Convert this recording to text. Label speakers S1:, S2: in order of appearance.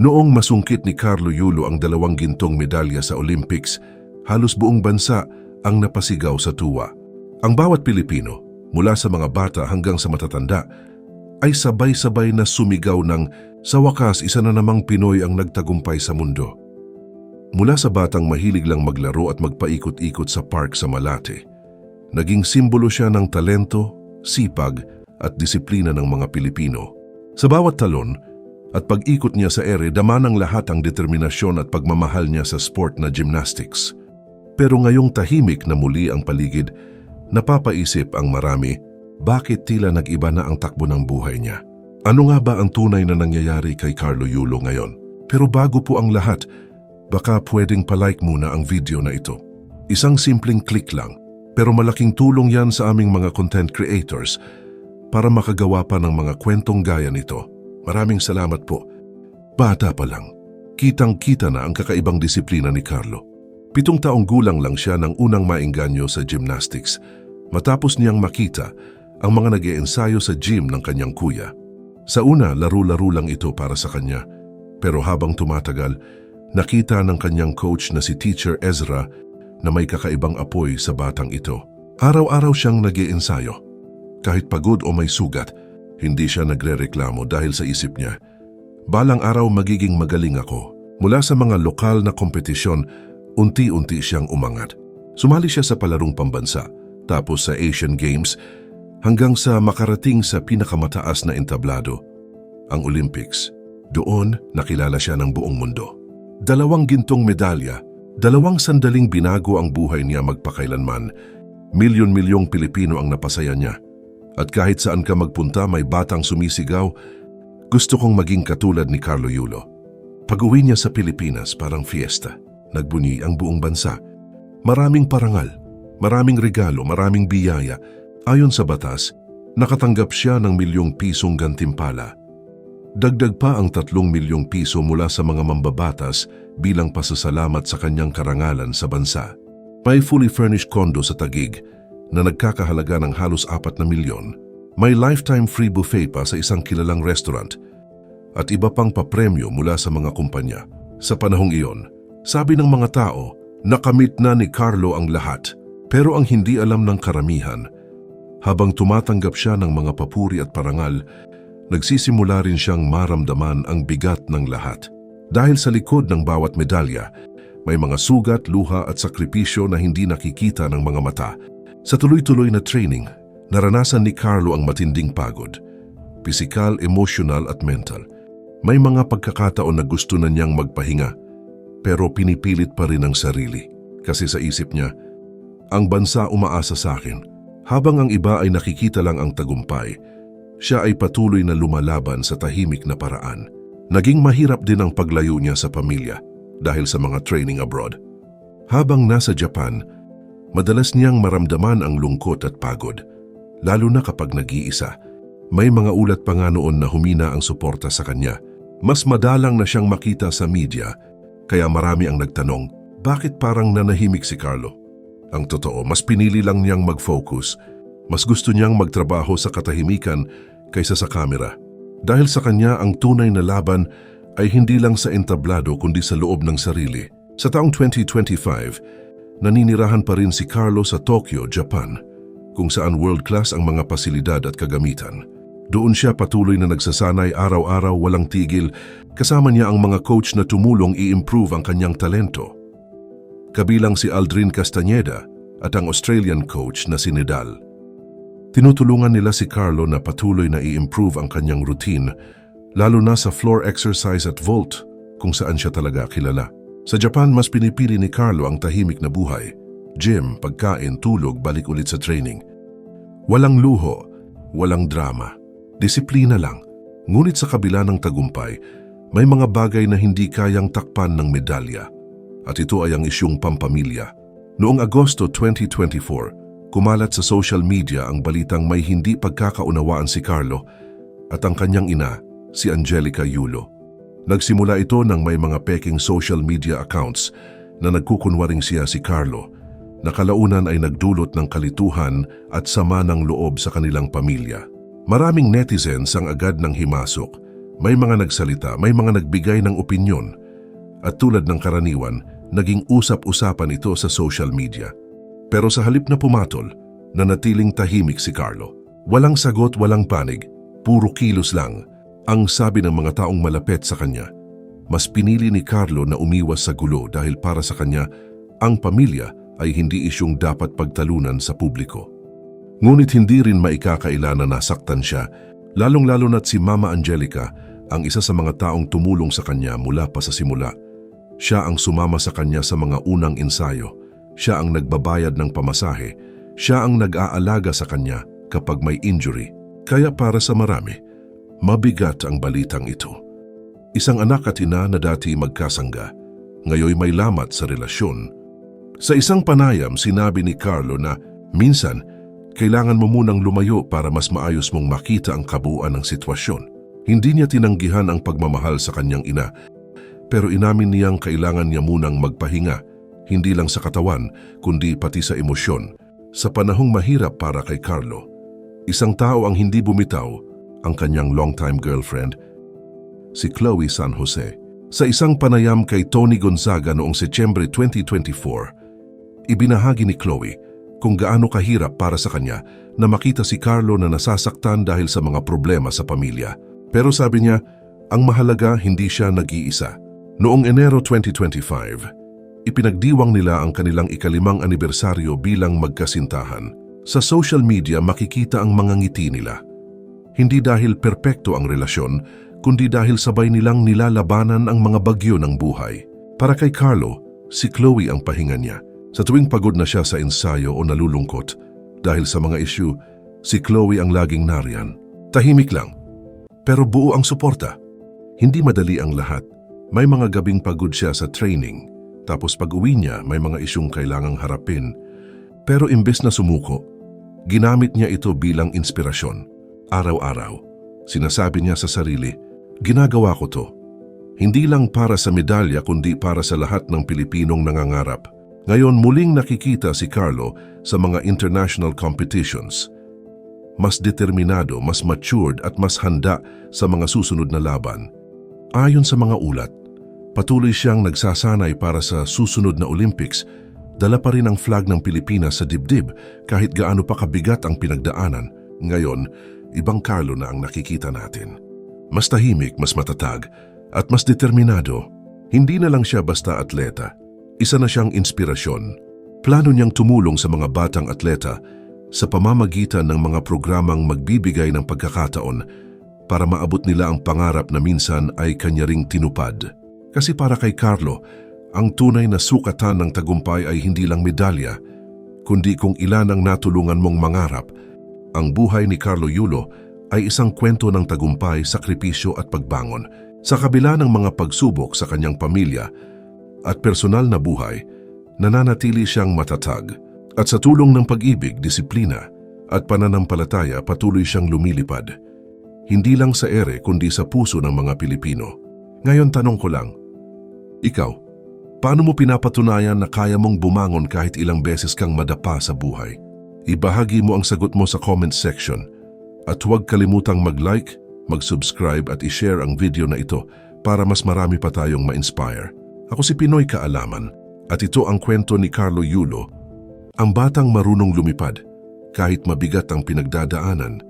S1: Noong masungkit ni Carlo Yulo ang dalawang gintong medalya sa Olympics, halos buong bansa ang napasigaw sa tuwa. Ang bawat Pilipino, mula sa mga bata hanggang sa matatanda, ay sabay-sabay na sumigaw ng sa wakas isa na namang Pinoy ang nagtagumpay sa mundo. Mula sa batang mahilig lang maglaro at magpaikot-ikot sa park sa Malate, naging simbolo siya ng talento, sipag at disiplina ng mga Pilipino. Sa bawat talon at pag-ikot niya sa ere, dama ng lahat ang determinasyon at pagmamahal niya sa sport na gymnastics. Pero ngayong tahimik na muli ang paligid, napapaisip ang marami, bakit tila nag-iba na ang takbo ng buhay niya? Ano nga ba ang tunay na nangyayari kay Carlo Yulo ngayon? Pero bago po ang lahat, baka pwedeng palike muna ang video na ito. Isang simpleng click lang, pero malaking tulong yan sa aming mga content creators para makagawa pa ng mga kwentong gaya nito. Maraming salamat po. Bata pa lang, kitang-kita na ang kakaibang disiplina ni Carlo. Pitong taong gulang lang siya nang unang maingganyo sa gymnastics. Matapos niyang makita ang mga nag ensayo sa gym ng kanyang kuya. Sa una, laro-laro lang ito para sa kanya. Pero habang tumatagal, nakita ng kanyang coach na si Teacher Ezra na may kakaibang apoy sa batang ito. Araw-araw siyang nag ensayo Kahit pagod o may sugat, hindi siya nagre-reklamo dahil sa isip niya. Balang araw magiging magaling ako. Mula sa mga lokal na kompetisyon, unti-unti siyang umangat. Sumali siya sa palarong pambansa, tapos sa Asian Games, hanggang sa makarating sa pinakamataas na entablado, ang Olympics. Doon, nakilala siya ng buong mundo. Dalawang gintong medalya, dalawang sandaling binago ang buhay niya magpakailanman. Milyon-milyong Pilipino ang napasaya niya. At kahit saan ka magpunta may batang sumisigaw, gusto kong maging katulad ni Carlo Yulo. Pag-uwi niya sa Pilipinas parang fiesta, nagbunyi ang buong bansa. Maraming parangal, maraming regalo, maraming biyaya. Ayon sa batas, nakatanggap siya ng milyong pisong gantimpala. Dagdag pa ang tatlong milyong piso mula sa mga mambabatas bilang pasasalamat sa kanyang karangalan sa bansa. May fully furnished condo sa Tagig na nagkakahalaga ng halos apat na milyon, may lifetime free buffet pa sa isang kilalang restaurant at iba pang papremyo mula sa mga kumpanya. Sa panahong iyon, sabi ng mga tao, nakamit na ni Carlo ang lahat pero ang hindi alam ng karamihan, habang tumatanggap siya ng mga papuri at parangal, nagsisimula rin siyang maramdaman ang bigat ng lahat. Dahil sa likod ng bawat medalya, may mga sugat, luha at sakripisyo na hindi nakikita ng mga mata sa tuloy-tuloy na training, naranasan ni Carlo ang matinding pagod, pisikal, emosyonal at mental. May mga pagkakataon na gusto na niyang magpahinga, pero pinipilit pa rin ang sarili. Kasi sa isip niya, ang bansa umaasa sa akin. Habang ang iba ay nakikita lang ang tagumpay, siya ay patuloy na lumalaban sa tahimik na paraan. Naging mahirap din ang paglayo niya sa pamilya dahil sa mga training abroad. Habang nasa Japan, Madalas niyang maramdaman ang lungkot at pagod, lalo na kapag nag-iisa. May mga ulat pa nga noon na humina ang suporta sa kanya. Mas madalang na siyang makita sa media, kaya marami ang nagtanong, bakit parang nanahimik si Carlo? Ang totoo, mas pinili lang niyang mag-focus. Mas gusto niyang magtrabaho sa katahimikan kaysa sa kamera. Dahil sa kanya, ang tunay na laban ay hindi lang sa entablado kundi sa loob ng sarili. Sa taong 2025, naninirahan pa rin si Carlo sa Tokyo, Japan, kung saan world-class ang mga pasilidad at kagamitan. Doon siya patuloy na nagsasanay araw-araw walang tigil, kasama niya ang mga coach na tumulong i-improve ang kanyang talento. Kabilang si Aldrin Castañeda at ang Australian coach na si Nidal. Tinutulungan nila si Carlo na patuloy na i-improve ang kanyang routine, lalo na sa floor exercise at vault kung saan siya talaga kilala. Sa Japan, mas pinipili ni Carlo ang tahimik na buhay. Gym, pagkain, tulog, balik ulit sa training. Walang luho, walang drama. Disiplina lang. Ngunit sa kabila ng tagumpay, may mga bagay na hindi kayang takpan ng medalya. At ito ay ang isyong pampamilya. Noong Agosto 2024, kumalat sa social media ang balitang may hindi pagkakaunawaan si Carlo at ang kanyang ina, si Angelica Yulo. Nagsimula ito nang may mga peking social media accounts na nagkukunwaring siya si Carlo na kalaunan ay nagdulot ng kalituhan at sama ng loob sa kanilang pamilya. Maraming netizens ang agad ng himasok, May mga nagsalita, may mga nagbigay ng opinyon. At tulad ng karaniwan, naging usap-usapan ito sa social media. Pero sa halip na pumatol, nanatiling tahimik si Carlo. Walang sagot, walang panig, puro kilos lang. Ang sabi ng mga taong malapit sa kanya, mas pinili ni Carlo na umiwas sa gulo dahil para sa kanya, ang pamilya ay hindi isyong dapat pagtalunan sa publiko. Ngunit hindi rin maikakaila na nasaktan siya, lalong-lalo na't si Mama Angelica ang isa sa mga taong tumulong sa kanya mula pa sa simula. Siya ang sumama sa kanya sa mga unang ensayo. Siya ang nagbabayad ng pamasahe. Siya ang nag-aalaga sa kanya kapag may injury. Kaya para sa marami, mabigat ang balitang ito. Isang anak at ina na dati magkasangga, ngayoy may lamat sa relasyon. Sa isang panayam, sinabi ni Carlo na minsan, kailangan mo munang lumayo para mas maayos mong makita ang kabuuan ng sitwasyon. Hindi niya tinanggihan ang pagmamahal sa kanyang ina, pero inamin niyang kailangan niya munang magpahinga, hindi lang sa katawan, kundi pati sa emosyon. Sa panahong mahirap para kay Carlo, isang tao ang hindi bumitaw, ang kanyang longtime girlfriend, si Chloe San Jose. Sa isang panayam kay Tony Gonzaga noong Setyembre 2024, ibinahagi ni Chloe kung gaano kahirap para sa kanya na makita si Carlo na nasasaktan dahil sa mga problema sa pamilya. Pero sabi niya, ang mahalaga hindi siya nag-iisa. Noong Enero 2025, ipinagdiwang nila ang kanilang ikalimang anibersaryo bilang magkasintahan. Sa social media makikita ang mga ngiti nila. Hindi dahil perpekto ang relasyon, kundi dahil sabay nilang nilalabanan ang mga bagyo ng buhay. Para kay Carlo, si Chloe ang pahinga niya. Sa tuwing pagod na siya sa ensayo o nalulungkot, dahil sa mga issue, si Chloe ang laging nariyan. Tahimik lang, pero buo ang suporta. Hindi madali ang lahat. May mga gabing pagod siya sa training, tapos pag uwi niya may mga isyong kailangang harapin. Pero imbes na sumuko, ginamit niya ito bilang inspirasyon. Araw-araw, sinasabi niya sa sarili, ginagawa ko to. Hindi lang para sa medalya kundi para sa lahat ng Pilipinong nangangarap. Ngayon muling nakikita si Carlo sa mga international competitions – mas determinado, mas matured at mas handa sa mga susunod na laban. Ayon sa mga ulat, patuloy siyang nagsasanay para sa susunod na Olympics, dala pa rin ang flag ng Pilipinas sa dibdib kahit gaano pa kabigat ang pinagdaanan. Ngayon, ibang Carlo na ang nakikita natin. Mas tahimik, mas matatag, at mas determinado. Hindi na lang siya basta atleta. Isa na siyang inspirasyon. Plano niyang tumulong sa mga batang atleta sa pamamagitan ng mga programang magbibigay ng pagkakataon para maabot nila ang pangarap na minsan ay kanya ring tinupad. Kasi para kay Carlo, ang tunay na sukatan ng tagumpay ay hindi lang medalya, kundi kung ilan ang natulungan mong mangarap. Ang buhay ni Carlo Yulo ay isang kwento ng tagumpay, sakripisyo at pagbangon. Sa kabila ng mga pagsubok sa kanyang pamilya at personal na buhay, nananatili siyang matatag at sa tulong ng pag-ibig, disiplina at pananampalataya patuloy siyang lumilipad. Hindi lang sa ere kundi sa puso ng mga Pilipino. Ngayon tanong ko lang, ikaw, paano mo pinapatunayan na kaya mong bumangon kahit ilang beses kang madapa sa buhay? Ibahagi mo ang sagot mo sa comment section at huwag kalimutang mag-like, mag-subscribe at i-share ang video na ito para mas marami pa tayong ma-inspire. Ako si Pinoy Kaalaman at ito ang kwento ni Carlo Yulo ang batang marunong lumipad, kahit mabigat ang pinagdadaanan,